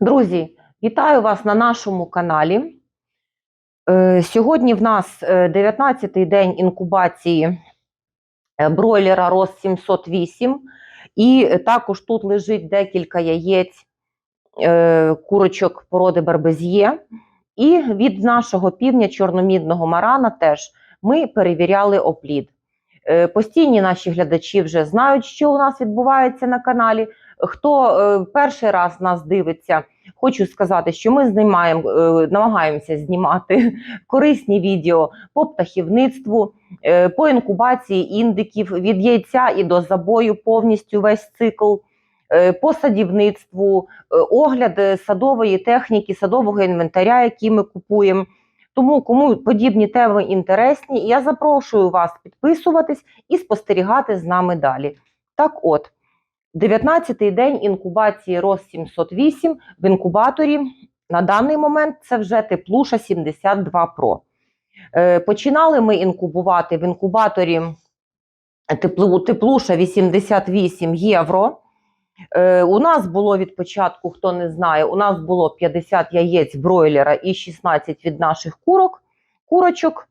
Друзі, вітаю вас на нашому каналі. Е, Сьогодні в нас 19-й день інкубації е, бройлера Рос 708, і е, також тут лежить декілька яєць е, курочок породи Барбез'є. І від нашого півня чорномідного марана теж ми перевіряли оплід. Е, Постійні наші глядачі вже знають, що у нас відбувається на каналі. Хто е, перший раз нас дивиться, хочу сказати, що ми знімаємо, е, намагаємося знімати корисні відео по птахівництву, по інкубації індиків від яйця і до забою, повністю весь цикл, по садівництву, огляд садової техніки, садового інвентаря, який ми купуємо. Тому кому подібні теми інтересні, я запрошую вас підписуватись і спостерігати з нами далі. Так от. 19-й день інкубації РОС 708 в інкубаторі. На даний момент це вже теплуша 72 Pro. Е, починали ми інкубувати в інкубаторі теплуша 88 євро. Е, у нас було від початку, хто не знає, у нас було 50 яєць бройлера і 16 від наших курок, курочок.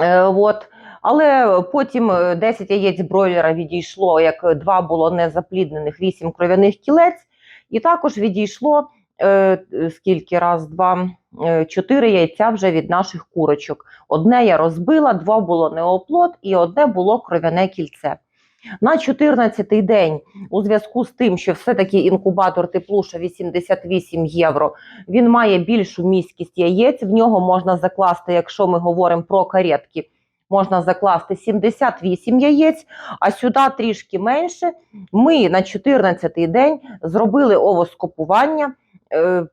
Е, от. Але потім е, 10 яєць бройлера відійшло, як 2 було незапліднених, 8 кров'яних кілець. І також відійшло е, скільки раз, два, е, 4 яйця вже від наших курочок. Одне я розбила, два було неоплод і одне було кров'яне кільце. На 14-й день, у зв'язку з тим, що все-таки інкубатор теплуша 88 євро, він має більшу міськість яєць, в нього можна закласти, якщо ми говоримо про каретки, можна закласти 78 яєць, а сюди трішки менше. Ми на 14-й день зробили овоскопування, е,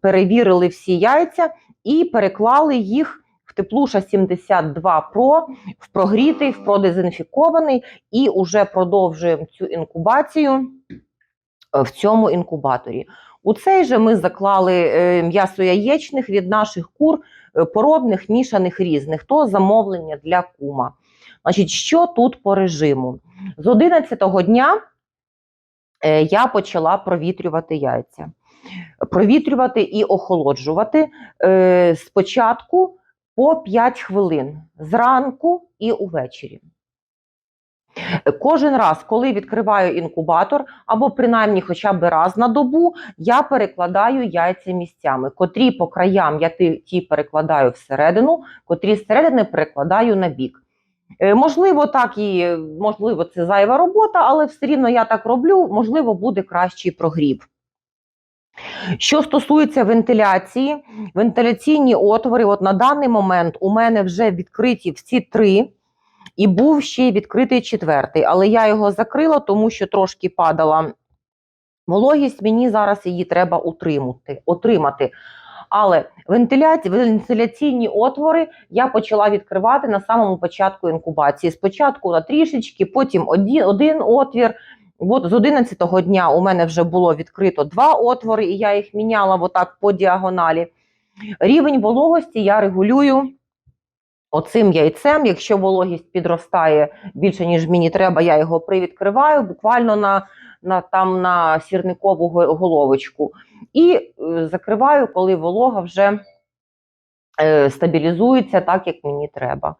перевірили всі яйця і переклали їх теплуша 72 Pro, в прогрітий, в продезінфікований, і вже продовжуємо цю інкубацію е, в цьому інкубаторі. У цей же ми заклали е, м'ясо яєчних від наших кур е, породних, мішаних різних, то замовлення для кума. Значить, що тут по режиму? З 11-го дня я почала провітрювати яйця. Провітрювати і охолоджувати спочатку по 5 хвилин зранку і увечері. Кожен раз, коли відкриваю інкубатор, або принаймні хоча б раз на добу, я перекладаю яйця місцями, котрі по краям я ті, ті перекладаю всередину, котрі зсередини перекладаю на бік. Е, Можливо, так і можливо, це зайва робота, але все рівно я так роблю, можливо, буде кращий прогрів. Що стосується вентиляції, вентиляційні отвори, от на даний момент у мене вже відкриті всі три, і був ще відкритий четвертий, але я його закрила, тому що трошки падала вологість, мені зараз її треба утримати. отримати. Але вентиляці, вентиляційні отвори я почала відкривати на самому початку інкубації. Спочатку на трішечки, потім один отвір. От з 11-го дня у мене вже було відкрито два отвори, і я їх міняла отак по діагоналі. Рівень вологості я регулюю оцим яйцем. Якщо вологість підростає більше, ніж мені треба, я його привідкриваю буквально на, на, там, на сірникову го- головочку. І е, закриваю, коли волога вже е, стабілізується так, як мені треба.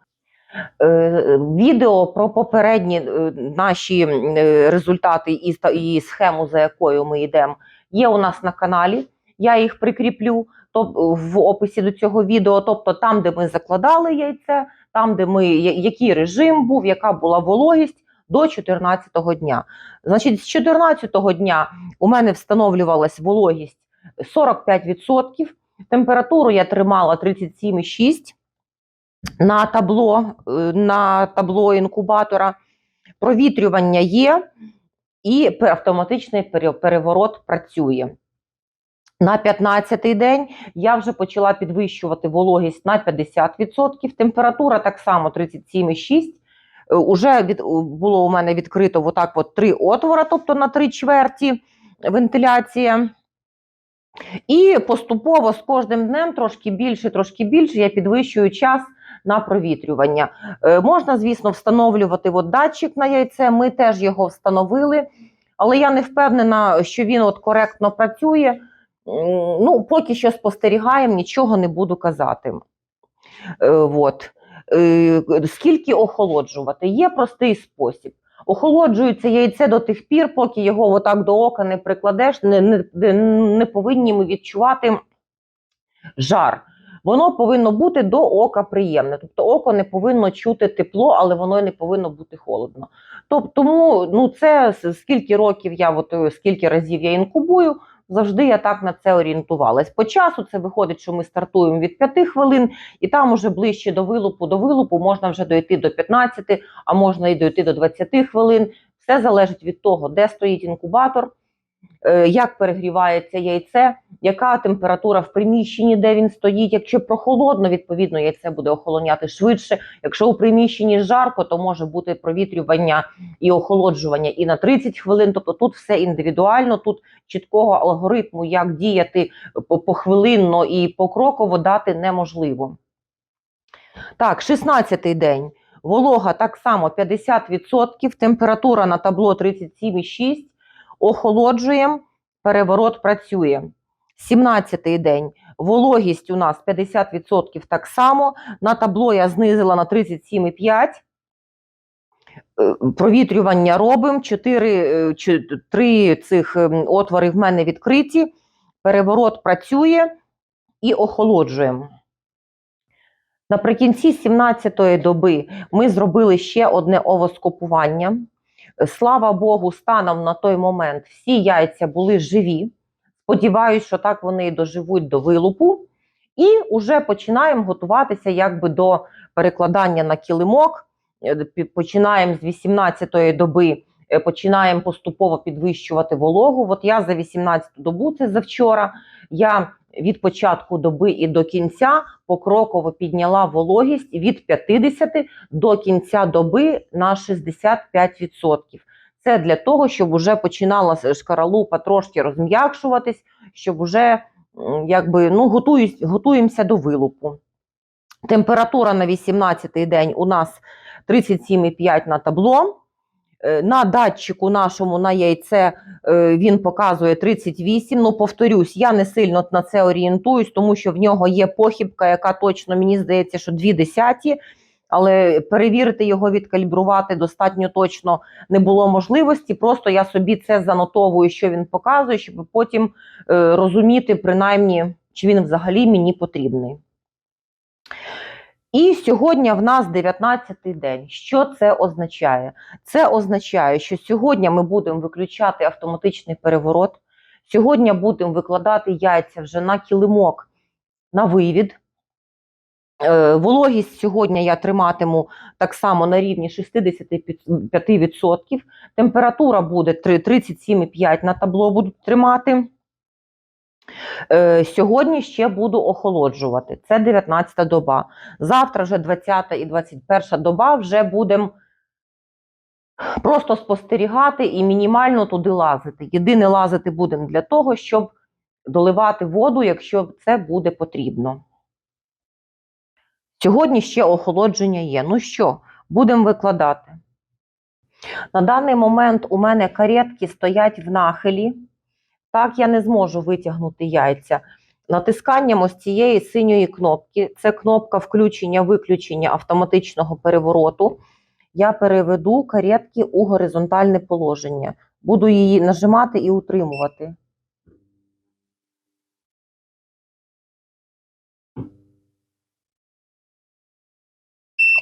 Е, Відео про попередні е, наші е, результати і, схему, за якою ми йдемо, є у нас на каналі. Я їх прикріплю в описі до цього відео. Тобто там, де ми закладали яйце, там, де ми який режим був, яка була вологість до 14-го дня. Значить, з 14-го дня у мене встановлювалась вологість 45%. Температуру я тримала 37,6 на табло, е, на табло інкубатора. Провітрювання є, і автоматичний переворот працює. На 15-й день я вже почала підвищувати вологість на 50%. Температура так само 37,6. Е, Уже від, було у мене відкрито отак от три отвора, тобто на три чверті вентиляція. І поступово з кожним днем трошки більше, трошки більше я підвищую час на провітрювання. Е, можна, звісно, встановлювати от датчик на яйце. Ми теж його встановили. але я не впевнена, що він от коректно працює. Ну, поки що спостерігаємо, нічого не буду казати. Е, от. Е, Скільки охолоджувати? Є простий спосіб. Охолоджується яйце до тих пір, поки його отак до ока не прикладеш, не, не, не повинні ми відчувати жар. Воно повинно бути до ока приємне. Тобто око не повинно чути тепло, але воно й не повинно бути холодно. Тобто, тому ну це скільки років я от, е, скільки разів я інкубую, завжди я так на це орієнтувалась. По часу це виходить, що ми стартуємо від 5 хвилин, і там уже ближче до вилупу, до вилупу можна вже дойти до 15, а можна і дойти до 20 хвилин. Все залежить від того, де стоїть інкубатор, е, як перегрівається яйце, яка температура в приміщенні, де він стоїть. Якщо прохолодно, відповідно, яйце буде охолоняти швидше. Якщо у приміщенні жарко, то може бути провітрювання і охолоджування і на 30 хвилин. Тобто тут все індивідуально, тут чіткого алгоритму, як діяти по- похвилинно і покроково дати неможливо. Так, 16-й день. Волога так само 50%, температура на табло 37,6, охолоджуємо, переворот працює. 17-й день. Вологість у нас 50% так само. На табло я знизила на 37,5. Е, Провітрювання робимо. 4, 3 цих ем, отвори в мене відкриті. Переворот працює і охолоджуємо. Наприкінці 17-ї доби ми зробили ще одне овоскопування. Е, Слава Богу, станом на той момент всі яйця були живі. Сподіваюсь, що так вони і доживуть до вилупу. І вже починаємо готуватися якби до перекладання на килимок. Е, Починаємо з 18-ї доби, е, починаємо поступово підвищувати вологу. От я за 18-ту добу, це завчора, я від початку доби і до кінця покроково підняла вологість від 50 до кінця доби на 65%. Це для того, щоб вже починала шкаралупа трошки розм'якшуватись, щоб вже якби, ну, готуюсь, готуємося до вилупу. Температура на 18-й день у нас 37,5 на табло. Е, На датчику нашому на яйце е, він показує 38. Ну, повторюсь, я не сильно на це орієнтуюсь, тому що в нього є похибка, яка точно мені здається, що 2 десяті. Але перевірити його, відкалібрувати достатньо точно не було можливості. Просто я собі це занотовую, що він показує, щоб потім е, розуміти, принаймні, чи він взагалі мені потрібний. І сьогодні в нас 19-й день. Що це означає? Це означає, що сьогодні ми будемо виключати автоматичний переворот. Сьогодні будемо викладати яйця вже на килимок на вивід. Е, Вологість сьогодні я триматиму так само на рівні 65%. Температура буде три- 37,5 на табло буду тримати. Е, Сьогодні ще буду охолоджувати. Це 19 доба. Завтра вже 20 і 21 доба вже будемо просто спостерігати і мінімально туди лазити. Єдине лазити будемо для того, щоб доливати воду, якщо це буде потрібно. Сьогодні ще охолодження є. Ну що, будемо викладати. На даний момент у мене каретки стоять в нахилі. Так, я не зможу витягнути яйця. Натисканням ось цієї синьої кнопки, це кнопка включення-виключення автоматичного перевороту. Я переведу каретки у горизонтальне положення. Буду її нажимати і утримувати.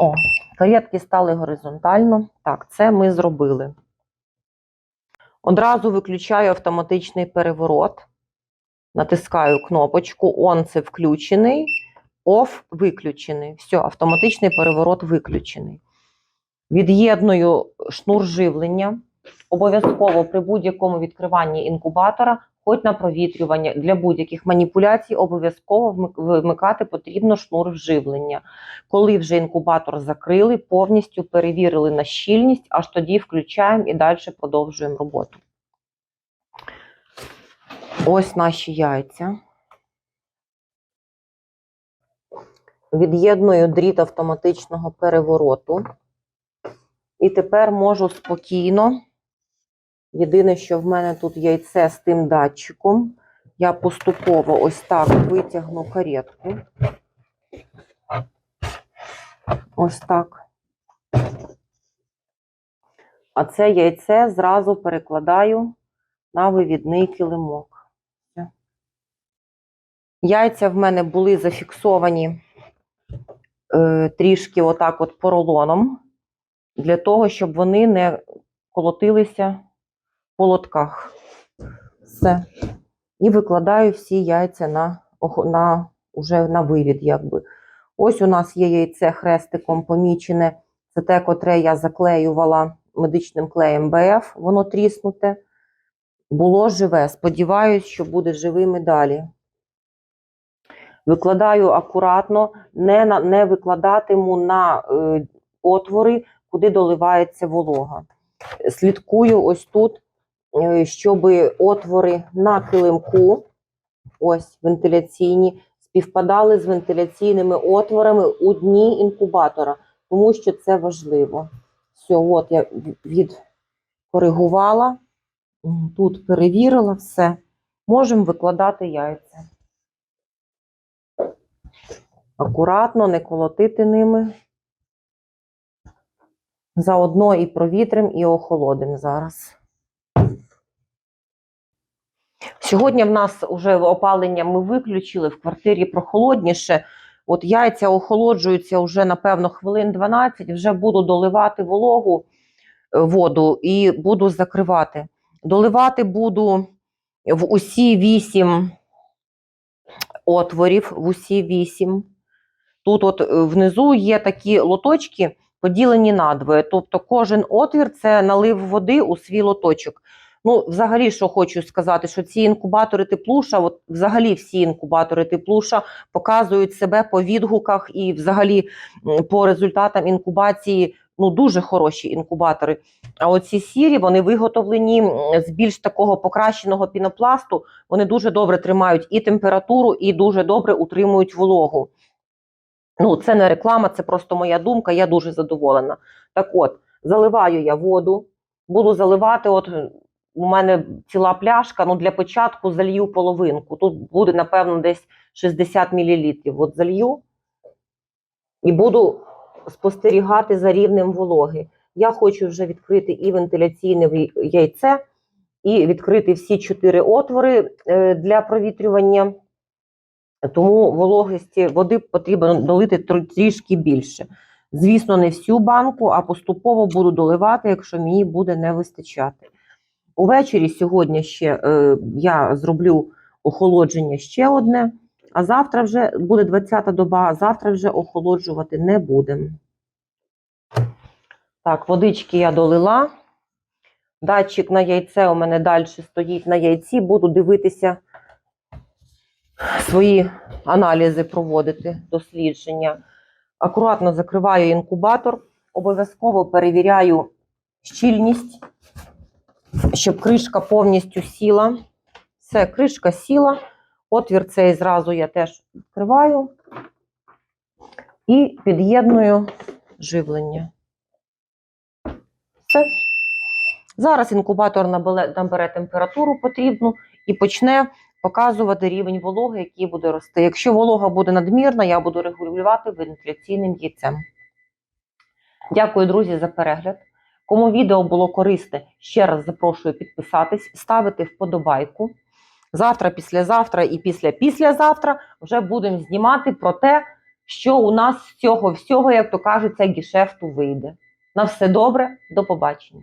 О, каретки стали горизонтально. Так, це ми зробили. Одразу виключаю автоматичний переворот. Натискаю кнопочку On це включений, Off виключений. Все, автоматичний переворот виключений. Від'єдную шнур живлення. Обов'язково при будь-якому відкриванні інкубатора, хоч на провітрювання, для будь-яких маніпуляцій, обов'язково вмик- вмикати потрібно шнур вживлення. Коли вже інкубатор закрили, повністю перевірили на щільність, аж тоді включаємо і далі продовжуємо роботу. Ось наші яйця. Від'єдную дріт автоматичного перевороту. І тепер можу спокійно Єдине, що в мене тут яйце з тим датчиком. Я поступово ось так витягну каретку. Ось так. А це яйце зразу перекладаю на вивідний килимок. Яйця в мене були зафіксовані е, трішки отак от поролоном, для того, щоб вони не колотилися по лотках. Все. І викладаю всі яйця на, на, уже на вивід. Якби. Ось у нас є яйце хрестиком помічене. Це те, котре я заклеювала медичним клеєм БФ, воно тріснуте. Було живе. Сподіваюсь, що буде живим і далі. Викладаю акуратно, не, на, не викладатиму на е, отвори, куди доливається волога. Слідкую ось тут, щоб отвори на килимку, ось вентиляційні, співпадали з вентиляційними отворами у дні інкубатора, тому що це важливо. Все, от я відкоригувала, тут перевірила все. Можемо викладати яйця. Акуратно, не колотити ними. Заодно і провітрим, і охолодим зараз. Сьогодні в нас вже опалення ми виключили, в квартирі прохолодніше. От яйця охолоджуються вже, напевно, хвилин 12, вже буду доливати вологу е, воду і буду закривати. Доливати буду в усі 8 отворів, в усі 8. Тут от е, внизу є такі лоточки, поділені надвоє. Тобто кожен отвір це налив води у свій лоточок. Ну, взагалі, що хочу сказати, що ці інкубатори теплуша, от взагалі всі інкубатори теплуша показують себе по відгуках і взагалі по результатам інкубації. Ну, дуже хороші інкубатори. А оці сірі вони виготовлені з більш такого покращеного пінопласту. Вони дуже добре тримають і температуру, і дуже добре утримують вологу. Ну, це не реклама, це просто моя думка. Я дуже задоволена. Так от, заливаю я воду, буду заливати. От у мене ціла пляшка. Ну для початку залью половинку. Тут буде, напевно, десь 60 мл. От залью і буду спостерігати за рівнем вологи. Я хочу вже відкрити і вентиляційне яйце, і відкрити всі чотири отвори е, для провітрювання. Тому вологості води потрібно долити трішки більше. Звісно, не всю банку, а поступово буду доливати, якщо мені буде не вистачати. Увечері сьогодні ще е, я зроблю охолодження ще одне, а завтра вже буде 20-та доба, а завтра вже охолоджувати не будемо. Так, водички я долила. Датчик на яйце у мене далі стоїть на яйці. Буду дивитися свої аналізи проводити, дослідження. Акуратно закриваю інкубатор, обов'язково перевіряю щільність, щоб кришка повністю сіла. Все, кришка сіла. Отвір цей зразу я теж відкриваю і під'єдную живлення. Все. Зараз інкубатор набере, температуру потрібну і почне показувати рівень вологи, який буде рости. Якщо волога буде надмірна, я буду регулювати вентиляційним яйцем. Дякую, друзі, за перегляд. Кому відео було корисне, ще раз запрошую підписатись, ставити вподобайку. Завтра, післязавтра і після післязавтра вже будемо знімати про те, що у нас з цього всього, як то кажуть, гішефту вийде. На все добре, до побачення.